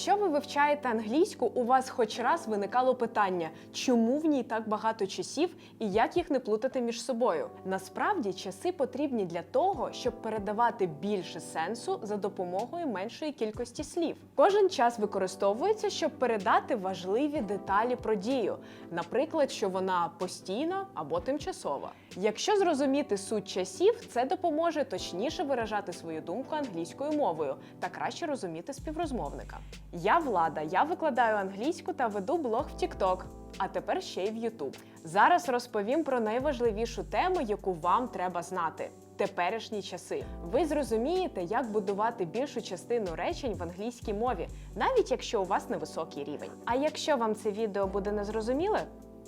Якщо ви вивчаєте англійську, у вас хоч раз виникало питання, чому в ній так багато часів і як їх не плутати між собою. Насправді часи потрібні для того, щоб передавати більше сенсу за допомогою меншої кількості слів. Кожен час використовується, щоб передати важливі деталі про дію, наприклад, що вона постійна або тимчасова. Якщо зрозуміти суть часів, це допоможе точніше виражати свою думку англійською мовою та краще розуміти співрозмовника. Я влада, я викладаю англійську та веду блог в TikTok, а тепер ще й в YouTube. Зараз розповім про найважливішу тему, яку вам треба знати. Теперішні часи. Ви зрозумієте, як будувати більшу частину речень в англійській мові, навіть якщо у вас невисокий рівень. А якщо вам це відео буде незрозуміле,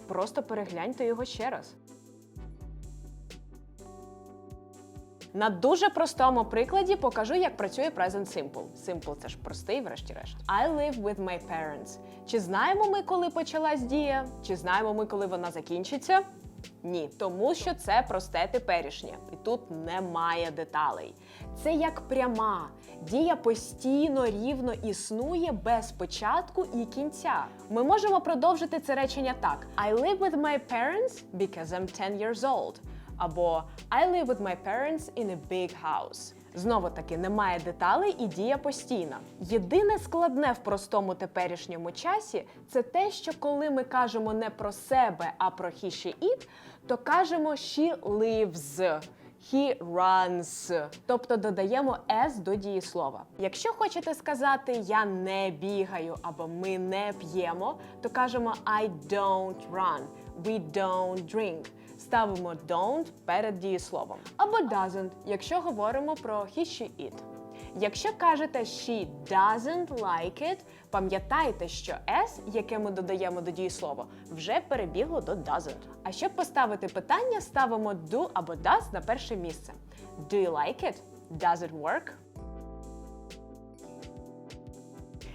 просто перегляньте його ще раз. На дуже простому прикладі покажу, як працює Present Simple. Simple – це ж простий, врешті-решт. I live with my parents. Чи знаємо ми, коли почалась дія? Чи знаємо ми, коли вона закінчиться? Ні, тому що це просте теперішнє, і тут немає деталей. Це як пряма. Дія постійно рівно існує без початку і кінця. Ми можемо продовжити це речення так: I live with my parents because I'm 10 years old. Або I live with my parents in a big house. Знову таки немає деталей і дія постійна. Єдине складне в простому теперішньому часі це те, що коли ми кажемо не про себе, а про he, she, it, то кажемо she lives. He runs, тобто додаємо s до дієслова. Якщо хочете сказати я не бігаю або ми не п'ємо, то кажемо I don't run, we don't drink. Ставимо don't перед дієсловом. Або doesn't, якщо говоримо про he, she, it. Якщо кажете she doesn't like it, пам'ятайте, що s, яке ми додаємо до дієслова, вже перебігло до doesn't. А щоб поставити питання, ставимо do або does на перше місце. Do you like it? Does it work?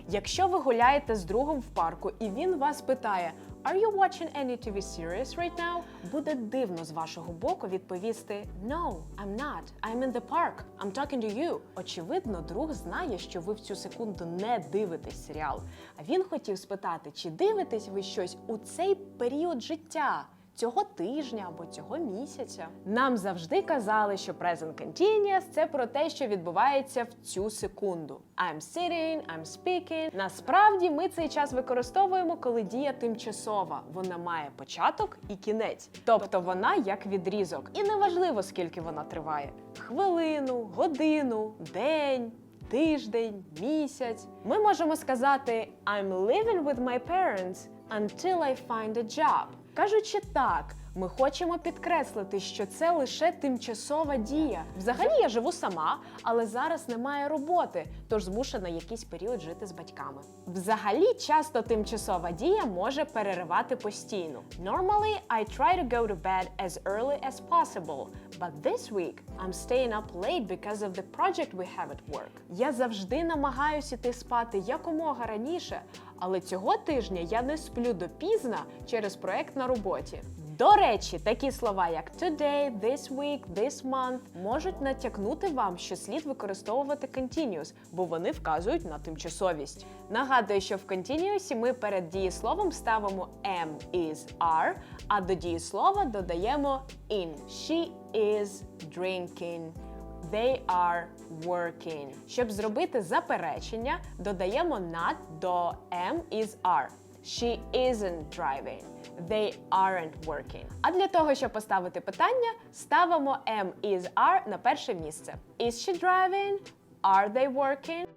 Якщо ви гуляєте з другом в парку і він вас питає Are you watching any TV series right now? Буде дивно з вашого боку відповісти No, I'm not. I'm in the park. I'm talking to you. Очевидно, друг знає, що ви в цю секунду не дивитесь серіал. А він хотів спитати, чи дивитесь ви щось у цей період життя? Цього тижня або цього місяця нам завжди казали, що present continuous – це про те, що відбувається в цю секунду. I'm sitting, I'm speaking. Насправді ми цей час використовуємо, коли дія тимчасова. Вона має початок і кінець, тобто вона як відрізок. І неважливо, скільки вона триває: хвилину, годину, день. Тиждень, місяць. Ми можемо сказати I'm living with my parents until I find a job. Кажучи так, ми хочемо підкреслити, що це лише тимчасова дія. Взагалі я живу сама, але зараз немає роботи, тож змушена якийсь період жити з батьками. Взагалі, часто тимчасова дія може переривати постійно. Normally, I try to go to bed as early as possible, but this week I'm staying up late because of the project we have at work. Я завжди намагаюся іти спати якомога раніше, але цього тижня я не сплю допізна через проект на роботі. До речі, такі слова, як today, this week, this month можуть натякнути вам, що слід використовувати continuous, бо вони вказують на тимчасовість. Нагадую, що в continuous ми перед дієсловом ставимо am, is, are, а до дієслова додаємо in. She is drinking. They are working. Щоб зробити заперечення, додаємо not до am, is, are. She isn't driving. They aren't working. А для того, щоб поставити питання, ставимо am, is, are на перше місце. Is she driving? Are they working?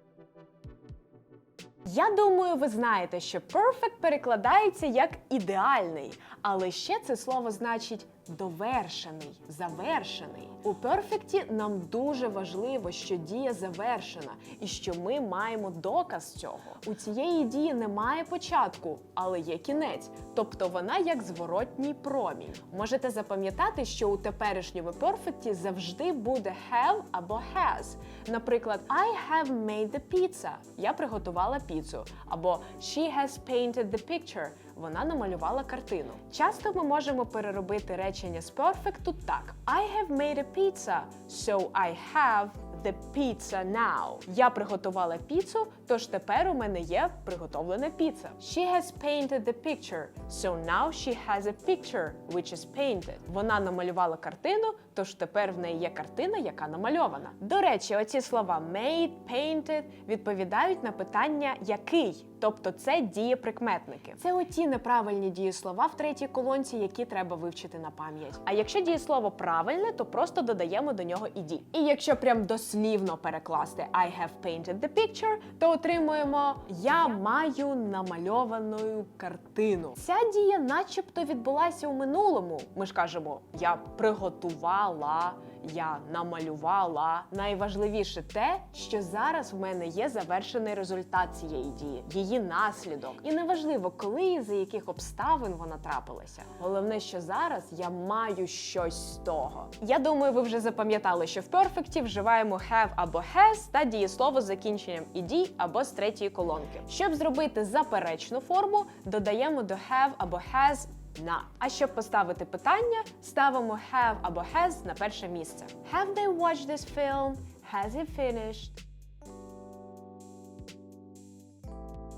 Я думаю, ви знаєте, що perfect перекладається як ідеальний, але ще це слово значить довершений, завершений. У перфекті нам дуже важливо, що дія завершена і що ми маємо доказ цього. У цієї дії немає початку, але є кінець, тобто вона як зворотній промінь. Можете запам'ятати, що у теперішньому перфекті завжди буде have або has. Наприклад, I have made the pizza. Я приготувала піцу. Або she has painted the picture. Вона намалювала картину. Часто ми можемо переробити речення з перфекту так: I have made a pizza, so I have the pizza now. Я приготувала піцу, Тож тепер у мене є приготовлена піца. She has painted the picture, so now she has a picture, which is painted. Вона намалювала картину, тож тепер в неї є картина, яка намальована. До речі, оці слова made, painted відповідають на питання який. Тобто це дієприкметники. Це оті неправильні дієслова в третій колонці, які треба вивчити на пам'ять. А якщо дієслово правильне, то просто додаємо до нього іді. І якщо прям дослівно перекласти I have painted the picture, то отримуємо Я маю намальовану картину. Ця дія, начебто, відбулася у минулому. Ми ж кажемо, я приготувала. Я намалювала. Найважливіше те, що зараз в мене є завершений результат цієї дії, її наслідок. І неважливо, коли і за яких обставин вона трапилася. Головне, що зараз я маю щось з того. Я думаю, ви вже запам'ятали, що в перфекті вживаємо have або has та дієслово з закінченням ed або з третьої колонки. Щоб зробити заперечну форму, додаємо до have або has на. А щоб поставити питання, ставимо have або has на перше місце. Have they watched this film? Has it finished?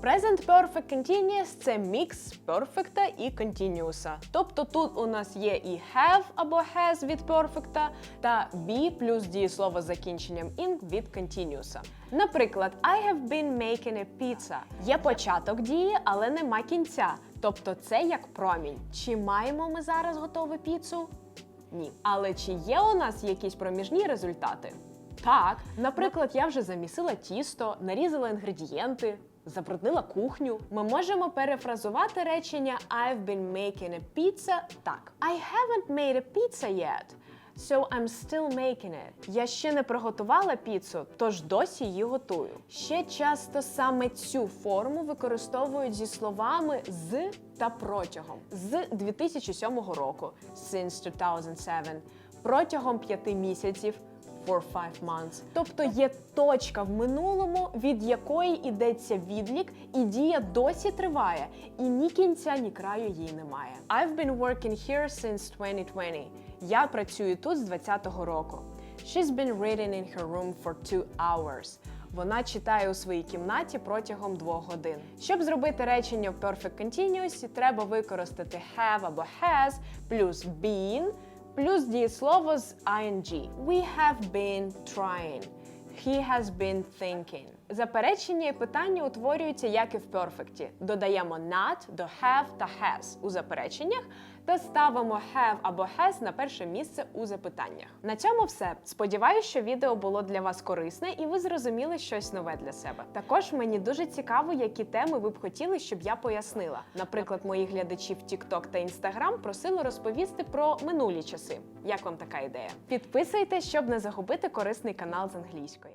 Present Perfect Continuous – це мікс перфекта і continuous. Тобто тут у нас є і have або has від перфекта та be плюс дієслово з закінченням ing від continuous. Наприклад, I have been making a pizza. Є початок дії, але нема кінця. Тобто це як промінь. Чи маємо ми зараз готову піцу? Ні. Але чи є у нас якісь проміжні результати? Так, наприклад, я вже замісила тісто, нарізала інгредієнти, забруднила кухню. Ми можемо перефразувати речення I've been making a pizza так. I haven't made a pizza yet. So I'm still making it. Я ще не приготувала піцу, тож досі її готую. Ще часто саме цю форму використовують зі словами з та протягом з 2007 року, since 2007, протягом п'яти місяців. For five months. Тобто є точка в минулому, від якої йдеться відлік, і дія досі триває, і ні кінця, ні краю їй немає. I've been working here since 2020. Я працюю тут з 20-го року. She's been reading in her room for two hours. Вона читає у своїй кімнаті протягом двох годин. Щоб зробити речення в Perfect Continuous, треба використати have або has плюс been плюс дієслово з ing. We have been trying. He has been thinking. Заперечення і питання утворюються як і в перфекті. Додаємо not до have та has у запереченнях та ставимо have або has на перше місце у запитаннях. На цьому все. Сподіваюсь, що відео було для вас корисне і ви зрозуміли щось нове для себе. Також мені дуже цікаво, які теми ви б хотіли, щоб я пояснила. Наприклад, мої глядачі в TikTok та Instagram просили розповісти про минулі часи. Як вам така ідея? Підписуйтесь, щоб не загубити корисний канал з англійської.